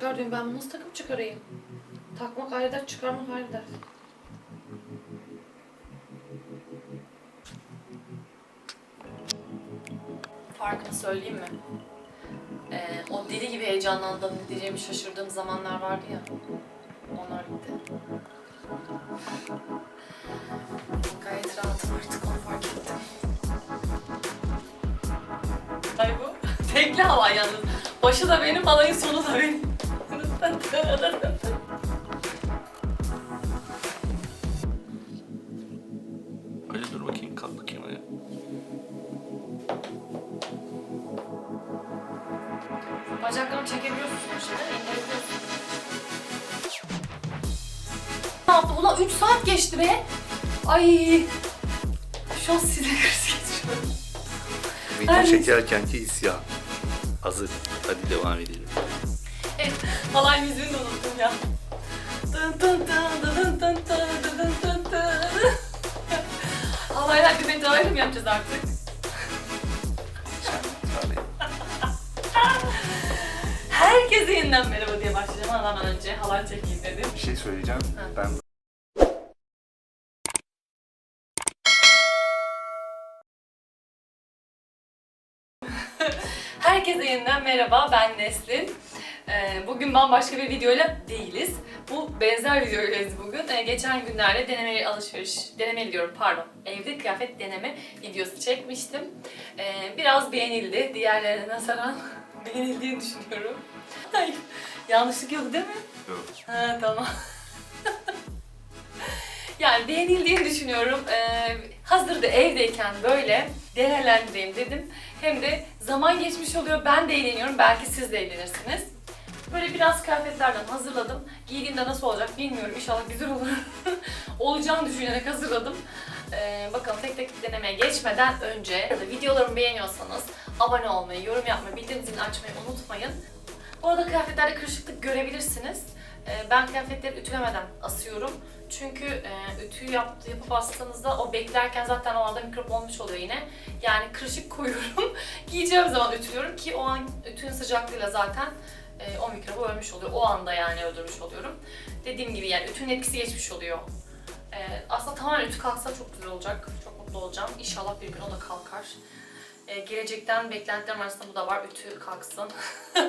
Gördüğüm ben bunu nasıl takıp çıkarayım? Takmak ayrı dert, çıkarmak ayrı dert. Farkını söyleyeyim mi? Ee, o deli gibi heyecanlandığım, ne şaşırdığım zamanlar vardı ya. Onlar bitti. Gayet rahatım artık onu fark ettim. Ay bu tekli halay yalnız. Başı da benim, halayın sonu da benim. Öyle dur bakayım kalk bakayım ayağa. Bacaklarını çekebiliyorsun şimdi, indirebiliyorsun. Ne yaptı? Ulan 3 saat geçti be. Ay. Şu an sinir krizi geçiriyorum. Video Ay. çekerkenki isyan. Hazır. Hadi devam edelim. Halay müziğini de unuttum ya. Dın dın dın dın dın dın dın dın dın dın. Halaylar bir bedavayla mı yapacağız artık? Herkese yeniden merhaba diye başlayacağım ama hemen önce halay çekeyim dedim. Bir şey söyleyeceğim. Ben Herkese yeniden merhaba, ben Neslin. Ee, Bugün bambaşka bir videoyla değiliz. Bu benzer videoylayız bugün. Ee, Geçen günlerde deneme alışveriş, deneme diyorum pardon, evde kıyafet deneme videosu çekmiştim. Ee, Biraz beğenildi, diğerlerine nazaran beğenildiğini düşünüyorum. Hayır, yanlışlık yok değil mi? Yok. Ha tamam. yani beğenildiğini düşünüyorum. Ee, hazırda evdeyken böyle değerlendireyim dedim. Hem de zaman geçmiş oluyor. Ben de eğleniyorum. Belki siz de eğlenirsiniz. Böyle biraz kıyafetlerden hazırladım. Giydiğimde nasıl olacak bilmiyorum. İnşallah güzel olur. Olacağını düşünerek hazırladım. Ee, bakalım tek tek denemeye geçmeden önce videolarımı beğeniyorsanız abone olmayı, yorum yapmayı, bildirim zilini açmayı unutmayın. Bu arada kıyafetlerde kırışıklık görebilirsiniz. Ee, Ben kıyafetleri ütülemeden asıyorum. Çünkü e, ütüyü yaptı, yapıp astığınızda o beklerken zaten o anda mikrop olmuş oluyor yine. Yani kırışık koyuyorum. Giyeceğim zaman ütülüyorum ki o an ütünün sıcaklığıyla zaten e, o mikrobu ölmüş oluyor. O anda yani öldürmüş oluyorum. Dediğim gibi yani ütünün etkisi geçmiş oluyor. E, aslında tamamen ütü kalksa çok güzel olacak. Çok mutlu olacağım. İnşallah bir gün o da kalkar. E, gelecekten beklentilerim arasında bu da var. Ütü kalksın.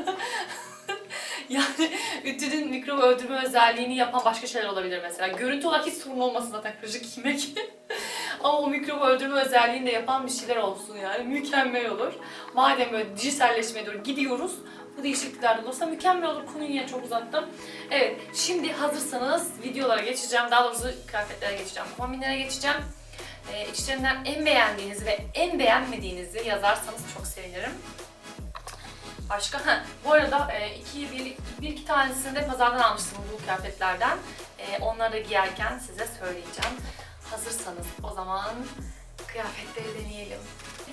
yani ütünün mikrobu öldürme özelliğini yapan başka şeyler olabilir mesela. Görüntü olarak hiç sorun olmasın zaten kırışık giymek. Ama o mikrobu öldürme özelliğini de yapan bir şeyler olsun yani. Mükemmel olur. Madem böyle dijitalleşmeye doğru gidiyoruz, bu değişiklikler de olursa mükemmel olur. Konuyu yine çok uzattım. Evet, şimdi hazırsanız videolara geçeceğim. Daha doğrusu kıyafetlere geçeceğim. Kombinlere geçeceğim. Ee, içlerinden en beğendiğinizi ve en beğenmediğinizi yazarsanız çok sevinirim. Başka? Ha, bu arada e, iki, bir, bir iki tanesini de pazardan almıştım bu kıyafetlerden. E, onları giyerken size söyleyeceğim. Hazırsanız o zaman kıyafetleri deneyelim.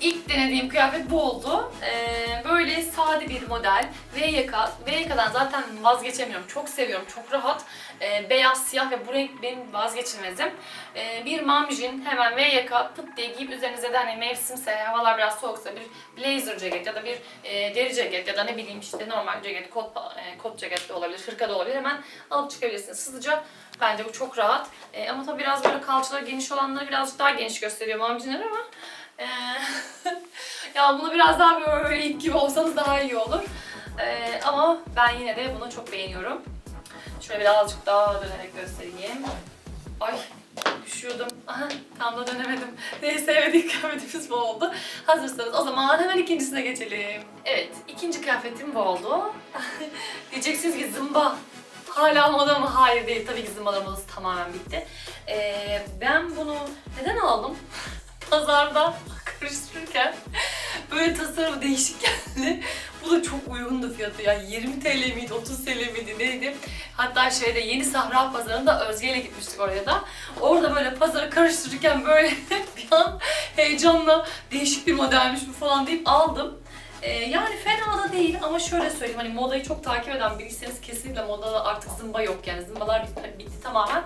İlk denediğim kıyafet bu oldu. Ee, böyle sade bir model. V yaka. V yakadan zaten vazgeçemiyorum. Çok seviyorum. Çok rahat. Ee, beyaz, siyah ve bu renk benim vazgeçilmezim. Ee, bir mamjin hemen V yaka pıt diye giyip üzerinize de hani mevsimse, havalar biraz soğuksa bir blazer ceket ya da bir e, deri ceket ya da ne bileyim işte normal ceket, kot, e, kot ceket de olabilir, hırka da olabilir. Hemen alıp çıkabilirsiniz hızlıca. Bence bu çok rahat. E, ama tabii biraz böyle kalçaları geniş olanları birazcık daha geniş gösteriyor mamjinler ama ee, ya bunu biraz daha böyle ip gibi olsanız daha iyi olur. Ee, ama ben yine de bunu çok beğeniyorum. Şöyle birazcık daha dönerek göstereyim. Ay düşüyordum. Aha, tam da dönemedim. Neyse sevmediğim kıyafetimiz bu oldu. Hazırsanız o zaman hemen ikincisine geçelim. Evet, ikinci kıyafetim bu oldu. Diyeceksiniz ki zımba. Hala moda mı? Hayır değil. Tabii ki zımba modası tamamen bitti. Ee, ben bunu neden aldım? Pazarda karıştırırken böyle tasarımı değişik geldi. Bu da çok uygundu fiyatı ya. 20 TL miydi, 30 TL miydi neydi? Hatta şeyde Yeni Sahra Pazarı'nda Özge ile gitmiştik oraya da. Orada böyle pazarı karıştırırken böyle bir an heyecanla değişik bir modelmiş bu falan deyip aldım. Ee, yani fena da değil ama şöyle söyleyeyim hani modayı çok takip eden biriyseniz kesinlikle modada artık zımba yok yani zımbalar bitti, bitti tamamen.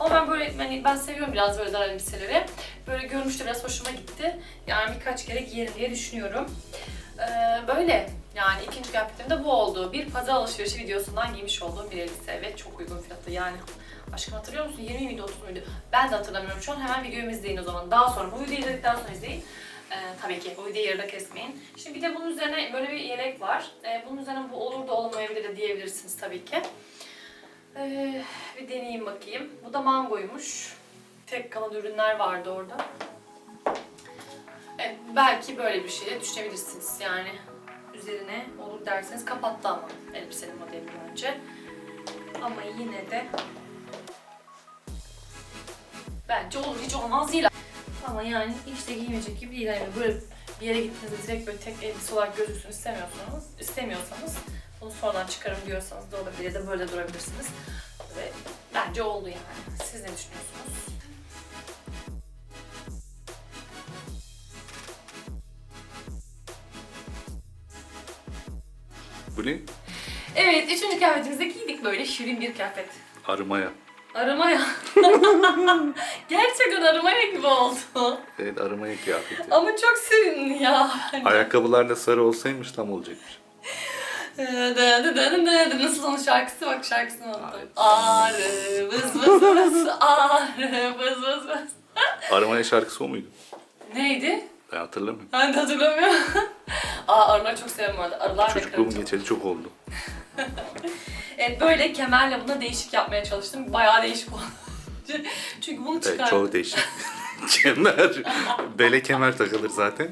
Ama ben böyle hani ben seviyorum biraz böyle dar elbiseleri. Böyle görünüşte biraz hoşuma gitti. Yani birkaç kere giyerim diye düşünüyorum. Ee, böyle Yani ikinci kıyafetim de bu oldu. Bir pazar alışverişi videosundan giymiş olduğum bir elbise ve çok uygun fiyatlı yani. Aşkım hatırlıyor musun? 20 miydi 30 muydu? Ben de hatırlamıyorum şu an. Hemen videomu izleyin o zaman. Daha sonra bu videoyu izledikten sonra izleyin. Ee, tabii ki bu videoyu yarıda kesmeyin. Şimdi bir de bunun üzerine böyle bir yelek var. Ee, bunun üzerine bu olur da olmayabilir de diyebilirsiniz tabii ki. Ee, bir deneyeyim bakayım. Bu da mangoymuş. Tek kalan ürünler vardı orada. Evet, belki böyle bir şey de düşünebilirsiniz yani. Üzerine olur derseniz kapattı ama elbisenin modelini önce. Ama yine de bence olur hiç olmaz değil. Ama yani hiç de giymeyecek gibi değil. Yani böyle bir yere gittiğinizde direkt böyle tek elbise olarak gözüksün istemiyorsanız, istemiyorsanız bunu sonradan çıkarım diyorsanız da olabilir ya da böyle durabilirsiniz. Ve bence oldu yani. Siz ne düşünüyorsunuz? Bu ne? Evet, üçüncü kıyafetimizi giydik böyle şirin bir kıyafet. Arımaya. Arımaya. Gerçekten arımaya gibi oldu. Evet arımaya kıyafeti. Ama çok sevimli ya. Ayakkabılar da sarı olsaymış tam olacakmış. Nasıl onun şarkısı bak şarkısını unuttum. Arı vız vız vız arı vız vız vız. Arımaya şarkısı o muydu? Neydi? Ben hatırlamıyorum. Ben de hatırlamıyorum. Aa arıları çok bu arada. Arılar Çocukluğum geçeli çok oldu. Evet böyle kemerle buna değişik yapmaya çalıştım. Bayağı değişik oldu. Çünkü bunu Evet, çıkardım. çoğu değişik. kemer. Bele kemer takılır zaten.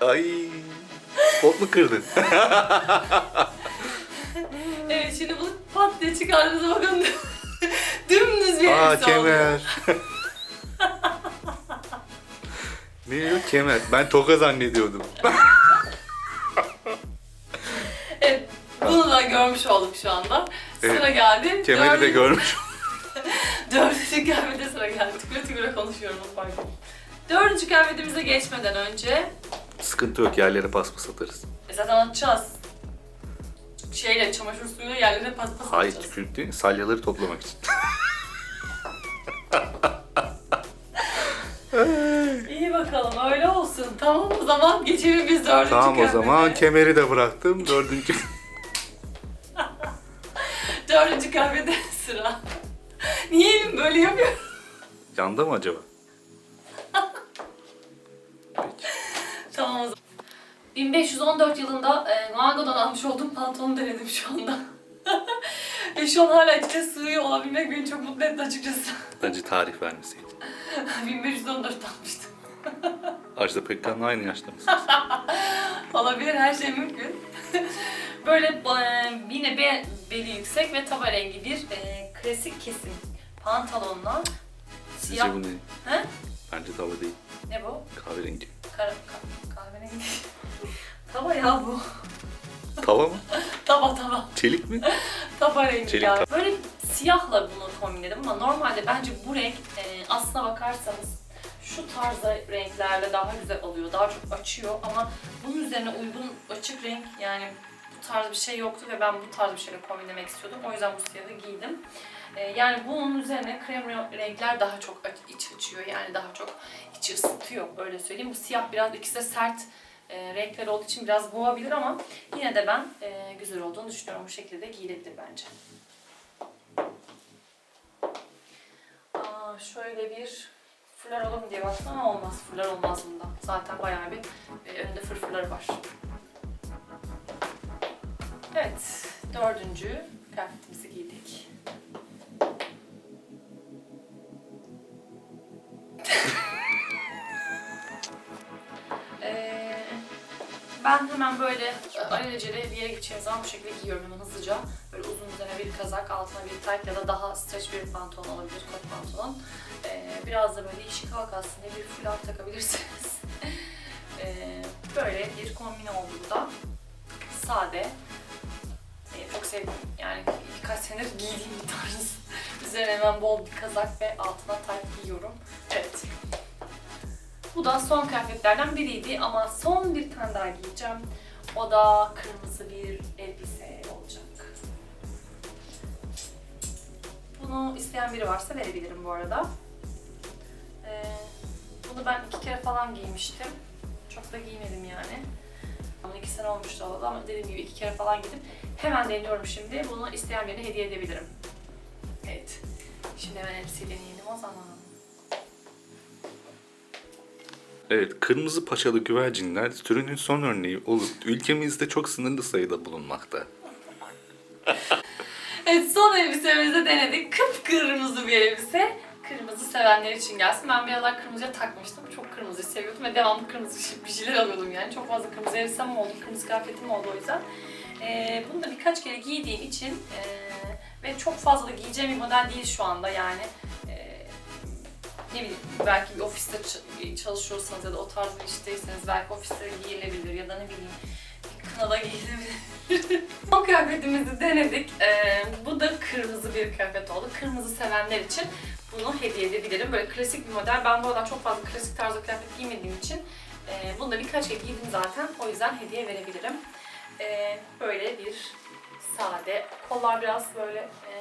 Ay. Pot mu kırdın? Evet şimdi bunu pat diye çıkardığınızda bakın dümdüz bir Aa elbise kemer. ne diyor kemer? Ben toka zannediyordum. Sıra geldi. Kemeri de görmüş. Dördüncü kıyafete sıra geldi. Tüküre tüküre konuşuyorum o fark ettim. Dördüncü kıyafetimize geçmeden önce Sıkıntı yok yerlere paspas atarız. e zaten atacağız. Şeyle, çamaşır suyuyla yerlerine paspas Hayır atacağız. tükürük değil, salyaları toplamak için. İyi bakalım öyle olsun. Tamam o zaman geçelim biz dördüncü tamam o zaman kemeri de bıraktım. Dördüncü... Kıyafete sıra. Niye elim böyle yapıyor? Yanda mı acaba? Tamam o zaman. 1514 yılında e, Mango'dan almış olduğum pantolonu denedim şu anda. Ve şu an hala içine sığıyor olabilmek beni çok mutlu etti açıkçası. Bence tarih vermeseydin. 1514 almıştım. Ajda Pekkan'la aynı yaşta mısınız? Olabilir her şey mümkün. Böyle e, yine be, beli yüksek ve taba rengi bir e, klasik kesim pantolonla Sizce siyah... bu ne? He? Bence tava değil. Ne bu? Kahverengi. Kara, ka- kahverengi. taba ya bu. Tava mı? Taba taba. Çelik mi? Taba rengi Çelik ya. taba. Böyle siyahla bunu kombinledim ama normalde bence bu renk e, aslına bakarsanız şu tarzda renklerle daha güzel oluyor. Daha çok açıyor ama bunun üzerine uygun açık renk yani bu tarz bir şey yoktu ve ben bu tarz bir şeyle kombinlemek istiyordum. O yüzden bu siyahı giydim. E, yani bunun üzerine krem renkler daha çok iç açıyor. Yani daha çok içi ısıtıyor öyle söyleyeyim. Bu siyah biraz ikisi de sert e, renkler olduğu için biraz boğabilir ama yine de ben e, güzel olduğunu düşünüyorum. Bu şekilde giyilebilir bence. Aa, şöyle bir fular olur mu diye baktım ama olmaz. Fular olmaz bunda. Zaten bayağı bir e, önünde fırfırları var. Evet, dördüncü kıyafetimizi giydik. Ee, ben hemen böyle alelacele bir yere gideceğim zaman bu şekilde giyiyorum hemen hızlıca. Böyle uzun üzerine bir kazak, altına bir tayt ya da daha streç bir pantolon olabilir, kot pantolon. Biraz da böyle işi kalkasın diye bir fular takabilirsiniz. Ee, böyle bir kombine oldu bu da. Sade. Ee, çok sevdim. Yani birkaç senedir giydiğim bir tarz. Üzerine hemen bol bir kazak ve altına tayt giyiyorum. Evet. Bu da son kıyafetlerden biriydi ama son bir tane daha giyeceğim. O da kırmızı bir elbise olacak. Bunu isteyen biri varsa verebilirim bu arada. Ee, bunu ben iki kere falan giymiştim. Çok da giymedim yani. Ama iki sene olmuştu olalı ama dediğim gibi iki kere falan gidip hemen deniyorum şimdi. Bunu isteyen birine hediye edebilirim. Evet. Şimdi hemen elbiseyi deneyelim o zaman. Evet, kırmızı paçalı güvercinler türünün son örneği olup ülkemizde çok sınırlı sayıda bulunmakta. Evet son elbisemizi denedik. Kıpkırmızı bir elbise. Kırmızı sevenler için gelsin. Ben bir aralar kırmızıya takmıştım. Çok kırmızı seviyordum ve devamlı kırmızı bir şeyler alıyordum yani. Çok fazla kırmızı elbisem oldu, kırmızı kıyafetim oldu o yüzden. Ee, bunu da birkaç kere giydiğim için ee, ve çok fazla da giyeceğim bir model değil şu anda yani. Ee, ne bileyim belki bir ofiste çalışıyorsanız ya da o tarz bir işteyseniz belki ofiste giyilebilir ya da ne bileyim kınada giyilebilir. Son kıyafetimizi denedik. Ee, bu da kırmızı bir kıyafet oldu. Kırmızı sevenler için bunu hediye edebilirim. Böyle klasik bir model. Ben bu aralar çok fazla klasik tarzda kıyafet giymediğim için e, bunu da birkaç kere giydim zaten. O yüzden hediye verebilirim. Ee, böyle bir sade. Kollar biraz böyle e,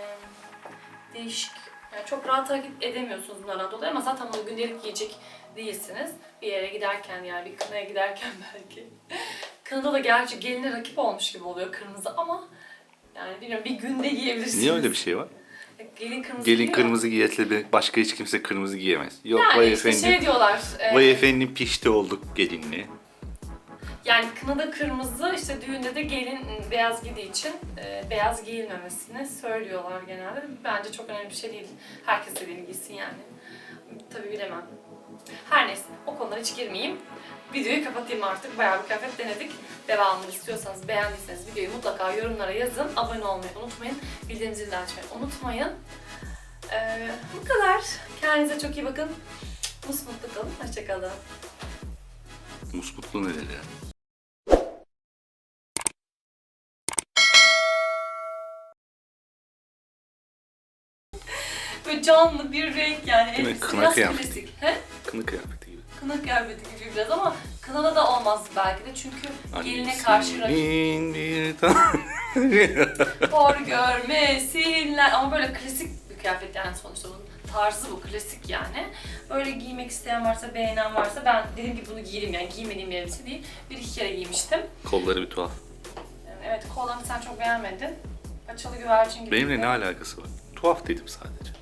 değişik. Yani çok rahat hareket edemiyorsunuz bunlardan dolayı ama zaten bunu gündelik giyecek değilsiniz. Bir yere giderken yani bir kınaya giderken belki. Kınada da gerçi geline rakip olmuş gibi oluyor kırmızı ama yani bilmiyorum bir günde giyebilirsiniz. Niye öyle bir şey var? Gelin kırmızı Gelin giyiyor. kırmızı giyetse başka hiç kimse kırmızı giyemez. Yok Yani vay işte efendim. şey diyorlar. e, Vay efendim pişti olduk gelinle. Yani kınada kırmızı, işte düğünde de gelin ıı, beyaz giydiği için e, beyaz giyilmemesini söylüyorlar genelde. Bence çok önemli bir şey değil. Herkes dediğini giysin yani. Tabii bilemem. Her neyse, o konulara hiç girmeyeyim. Videoyu kapatayım artık. Bayağı bir kıyafet denedik. Devamını istiyorsanız, beğendiyseniz videoyu mutlaka yorumlara yazın. Abone olmayı unutmayın. Bildirim zilini açmayı unutmayın. Ee, bu kadar. Kendinize çok iyi bakın. Musmutlu kalın. Hoşçakalın. Musputlu ne dedi? Böyle canlı bir renk yani. Değil mi? Kına. He? Kını kıyafeti gibi. Kına kıyafeti gibi biraz ama kınada da olmaz belki de çünkü geline karşı rakip Annesinin bir tane- hor görmesinler ama böyle klasik bir kıyafet yani sonuçta bunun tarzı bu klasik yani. Böyle giymek isteyen varsa beğenen varsa ben dediğim gibi bunu giyerim yani giymediğim bir elbise değil. Bir iki kere giymiştim. Kolları bir tuhaf. Yani evet kollarını sen çok beğenmedin. Paçalı güvercin gibi. Benimle ne alakası var? Tuhaf dedim sadece.